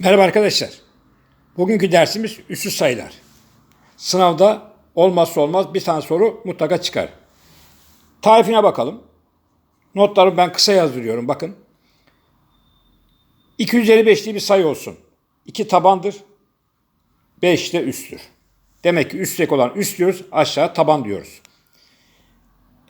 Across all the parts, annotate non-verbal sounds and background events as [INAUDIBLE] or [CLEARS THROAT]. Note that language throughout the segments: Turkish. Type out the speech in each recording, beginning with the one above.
Merhaba arkadaşlar. Bugünkü dersimiz üssü sayılar. Sınavda olmazsa olmaz bir tane soru mutlaka çıkar. Tarifine bakalım. Notları ben kısa yazdırıyorum bakın. 255'li bir sayı olsun. 2 tabandır. 5 de üsttür. Demek ki üstteki olan üst diyoruz, aşağı taban diyoruz.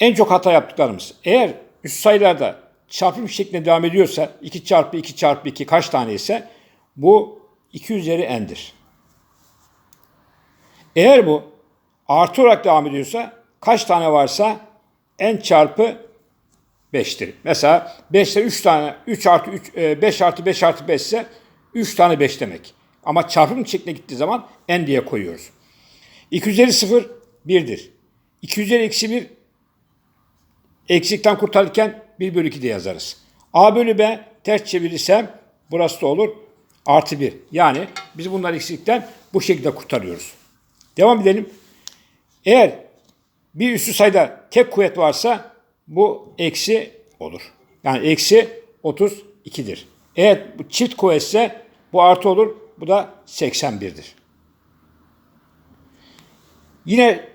En çok hata yaptıklarımız. Eğer üst sayılarda çarpım şeklinde devam ediyorsa 2 çarpı 2 çarpı 2 kaç tane ise bu 2 üzeri n'dir. Eğer bu artı olarak devam ediyorsa kaç tane varsa n çarpı 5'tir. Mesela 5'te 3 tane 3 artı 3 5 artı 5 artı 5 ise 3 tane 5 demek. Ama çarpım şekline gittiği zaman n diye koyuyoruz. 2 üzeri 0 1'dir. 2 üzeri eksi 1 eksikten kurtarırken 1 bölü 2 de yazarız. A bölü B ters çevirirsem burası da olur. Artı 1. Yani biz bunları eksikten bu şekilde kurtarıyoruz. Devam edelim. Eğer bir üstü sayıda tek kuvvet varsa bu eksi olur. Yani eksi 32'dir. Eğer bu çift kuvvetse bu artı olur. Bu da 81'dir. Yine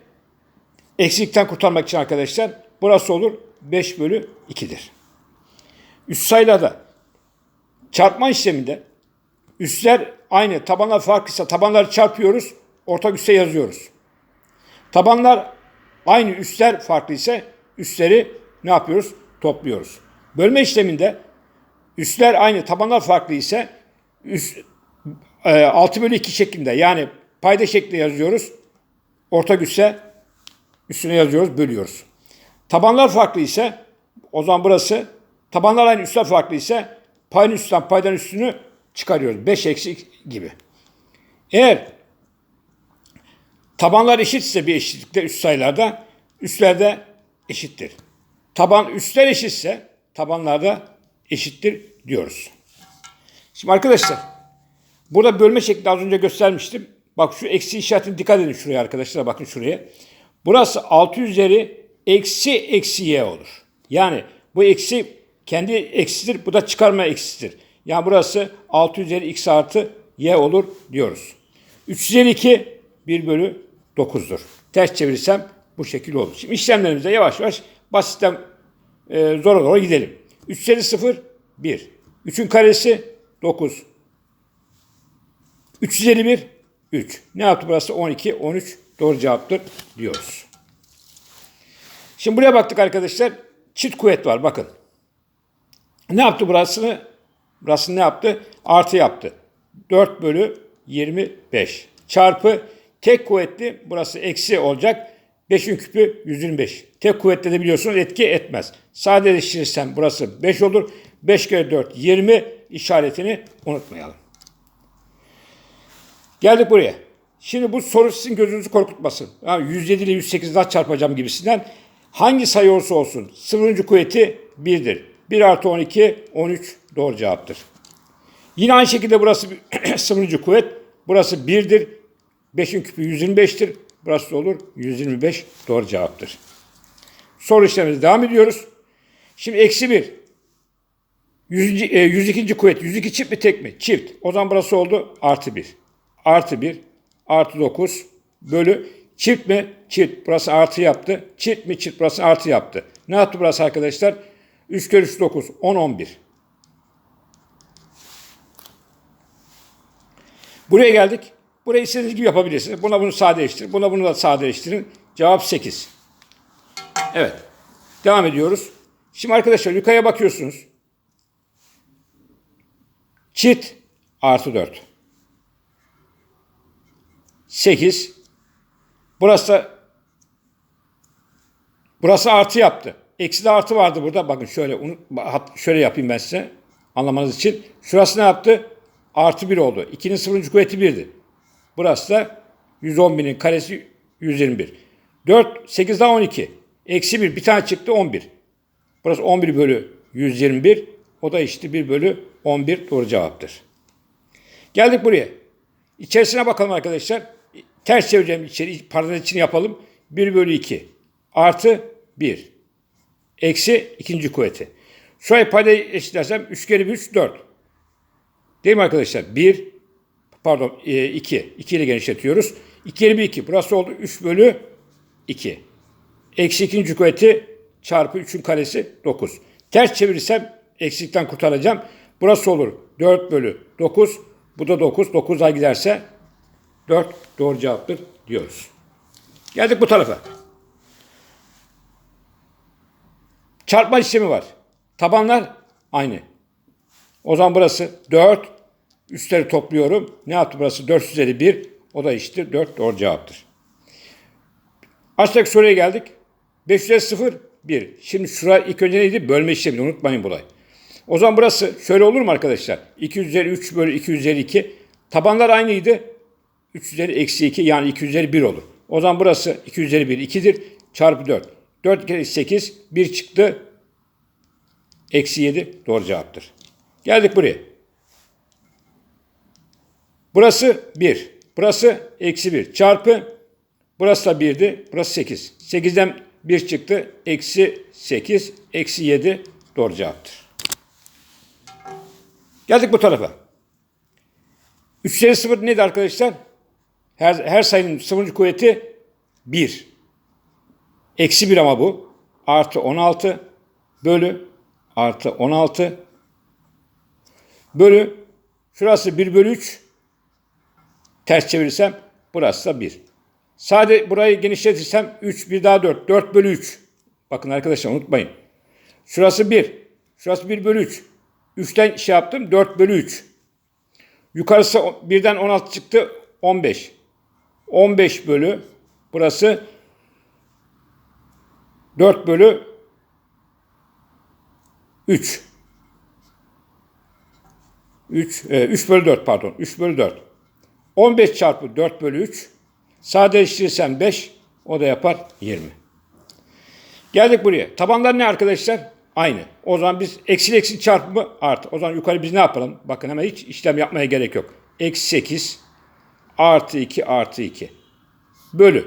eksikten kurtarmak için arkadaşlar burası olur 5 bölü 2'dir. Üst sayılarda çarpma işleminde üstler aynı tabanlar farklıysa tabanları çarpıyoruz ortak üste yazıyoruz. Tabanlar aynı üstler farklıysa üstleri ne yapıyoruz? Topluyoruz. Bölme işleminde üstler aynı tabanlar farklı ise üst, e, 6 bölü 2 şeklinde yani payda şeklinde yazıyoruz. Ortak üsse üstüne yazıyoruz, bölüyoruz. Tabanlar farklı ise o zaman burası tabanlar aynı üstler farklı ise payın üstten paydan üstünü çıkarıyoruz. 5 eksi gibi. Eğer tabanlar eşitse bir eşitlikte üst sayılarda üstlerde eşittir. Taban üstler eşitse tabanlarda eşittir diyoruz. Şimdi arkadaşlar burada bölme şeklini az önce göstermiştim. Bak şu eksi işaretine dikkat edin şuraya arkadaşlar bakın şuraya. Burası 6 üzeri eksi eksi y olur. Yani bu eksi kendi eksidir bu da çıkarma eksidir. Yani burası 6 üzeri x artı y olur diyoruz. 3 üzeri 2 1 bölü 9'dur. Ters çevirirsem bu şekilde olur. Şimdi işlemlerimize yavaş yavaş basitten e, zora doğru gidelim. 3 üzeri 0 1. 3'ün karesi 9. 3 üzeri 1 3. Ne yaptı burası? 12, 13 doğru cevaptır diyoruz. Şimdi buraya baktık arkadaşlar. Çift kuvvet var bakın. Ne yaptı burasını? Burasını ne yaptı? Artı yaptı. 4 bölü 25 çarpı tek kuvvetli burası eksi olacak. 5'in küpü 125. Tek kuvvetle de biliyorsunuz etki etmez. Sadeleştirirsem burası 5 olur. 5 kere 4 20 işaretini unutmayalım. Geldik buraya. Şimdi bu soru sizin gözünüzü korkutmasın. Yani 107 ile 108 daha çarpacağım gibisinden. Hangi sayı olursa olsun sıfırıncı kuvveti 1'dir. 1 artı 12, 13 doğru cevaptır. Yine aynı şekilde burası [CLEARS THROAT] sıfırıncı kuvvet. Burası 1'dir. 5'in küpü 125'tir. Burası da olur 125 doğru cevaptır. Soru işlemimize devam ediyoruz. Şimdi eksi 1. 100, e, 102. kuvvet. 102 çift mi tek mi? Çift. O zaman burası oldu artı 1. Artı 1. Artı 9. Bölü. Çift mi? Çift. Burası artı yaptı. Çift mi? Çift. Burası artı yaptı. Ne yaptı burası arkadaşlar? 3 kere 3 9. 10 11. Buraya geldik. Burayı istediğiniz gibi yapabilirsiniz. Buna bunu sadeleştirin. Buna bunu da sadeleştirin. Cevap 8. Evet. Devam ediyoruz. Şimdi arkadaşlar yukarıya bakıyorsunuz. Çift artı 4. 8. Burası da burası artı yaptı. Eksi de artı vardı burada. Bakın şöyle şöyle yapayım ben size anlamanız için. Şurası ne yaptı? Artı 1 oldu. 2'nin sıfırıncı kuvveti 1'di. Burası da 111'in karesi 121. 4, 8 daha 12. Eksi 1 bir tane çıktı 11. Burası 11 bölü 121. O da işte 1 bölü 11 doğru cevaptır. Geldik buraya. İçerisine bakalım arkadaşlar. Ters çevireceğim içeri. Parantez için yapalım. 1 bölü 2. Artı 1. Eksi ikinci kuvveti. Şurayı payda eşitlersem 3 kere 1 3 4. Değil mi arkadaşlar? 1 pardon 2. 2 ile genişletiyoruz. 2 kere 1 2. Burası oldu 3 bölü 2. Eksi ikinci kuvveti çarpı 3'ün karesi 9. Ters çevirirsem eksikten kurtaracağım. Burası olur 4 bölü 9. Bu da 9. 9'a giderse 4 doğru cevaptır diyoruz. Geldik bu tarafa. Çarpma işlemi var. Tabanlar aynı. O zaman burası 4. Üstleri topluyorum. Ne yaptı burası? 4 üzeri 1. O da eşittir. 4 doğru cevaptır. Aşağıdaki soruya geldik. 5 üzeri 0, 1. Şimdi şura ilk önce neydi? Bölme işlemi. Unutmayın burayı. O zaman burası şöyle olur mu arkadaşlar? 2 üzeri 3 bölü 2 üzeri 2. Tabanlar aynıydı. 3 üzeri eksi 2 yani 2 üzeri 1 olur. O zaman burası 2 üzeri 1 2'dir. Çarpı 4. 4 kere 8 1 çıktı. Eksi 7 doğru cevaptır. Geldik buraya. Burası 1. Burası eksi 1. Çarpı burası da 1'di. Burası 8. 8'den 1 çıktı. Eksi 8. Eksi 7 doğru cevaptır. Geldik bu tarafa. 3 üzeri 0 nedir arkadaşlar? Her, her sayının sıfırıncı kuvveti 1. Eksi 1 ama bu. Artı 16 bölü artı 16 bölü şurası 1 bölü 3 ters çevirirsem burası da 1. Sade burayı genişletirsem 3 bir daha 4. 4 bölü 3. Bakın arkadaşlar unutmayın. Şurası 1. Şurası 1 bölü 3. 3'ten şey yaptım 4 bölü 3. Yukarısı 1'den 16 çıktı 15. 15 bölü burası 4 bölü 3. 3, e, 3 bölü 4 pardon. 3 bölü 4. 15 çarpı 4 bölü 3. Sadeleştirirsem 5. O da yapar 20. Geldik buraya. Tabanlar ne arkadaşlar? Aynı. O zaman biz eksi eksi çarpımı artı. O zaman yukarı biz ne yapalım? Bakın hemen hiç işlem yapmaya gerek yok. Eksi 8 artı 2 artı 2 bölü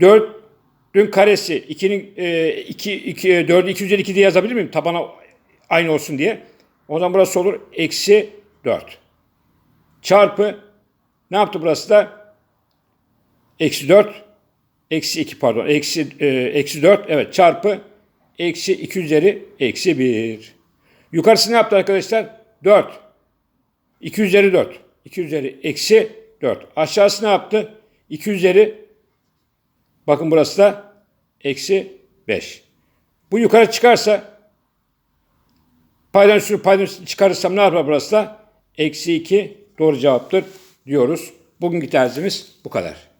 4'ün karesi 2'nin e, 2, 2 4'ü 2 üzeri 2 diye yazabilir miyim? Tabana aynı olsun diye. O zaman burası olur eksi 4. Çarpı ne yaptı burası da? Eksi 4 eksi 2 pardon eksi, e, eksi 4 evet çarpı eksi 2 üzeri eksi 1. Yukarısı ne yaptı arkadaşlar? 4. 2 üzeri 4. 2 üzeri eksi 4. Aşağısı ne yaptı? 2 üzeri bakın burası da eksi 5. Bu yukarı çıkarsa paydan üstünü paydan çıkarırsam ne yapar burası da? Eksi 2 doğru cevaptır diyoruz. Bugünkü terzimiz bu kadar.